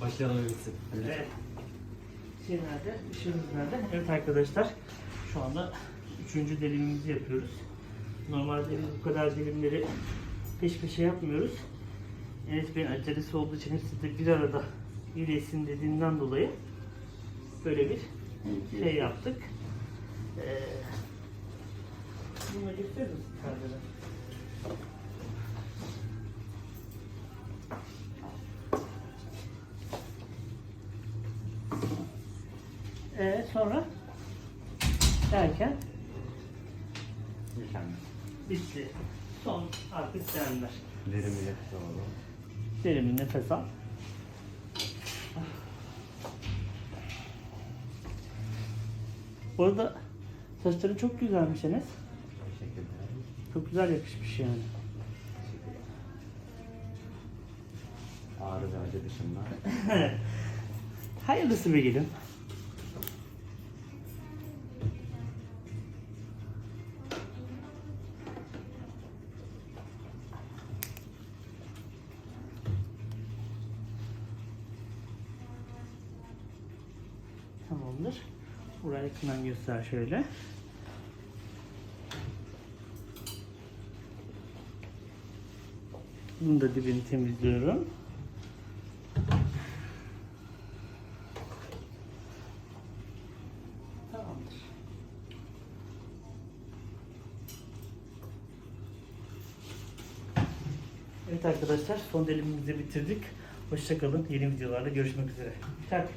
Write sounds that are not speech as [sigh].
Başlayalım öyleyse. Evet. Şey nerede? Işığımız nerede? Evet arkadaşlar. Şu anda üçüncü dilimimizi yapıyoruz. Normalde biz bu kadar dilimleri peş peşe yapmıyoruz. Enes Bey'in acelesi olduğu için hepsi de bir arada iyileşsin dediğinden dolayı böyle bir şey yaptık. Ee, bunu da gösterir misin kardeşim? Ee, sonra derken Mükemmel. bitti. Son artık serenler. Derin bir nefes alalım. Derin bir nefes al. Bu arada saçların çok güzelmiş Enes. Teşekkürler. Çok güzel yakışmış yani. Teşekkürler. Ağrı ve acı dışında. [laughs] Hayırlısı be gelin. Tamamdır. Burayı yakından göster şöyle. Bunu da dibini temizliyorum. Evet arkadaşlar son dilimimizi bitirdik. Hoşçakalın. Yeni videolarla görüşmek üzere. Tak.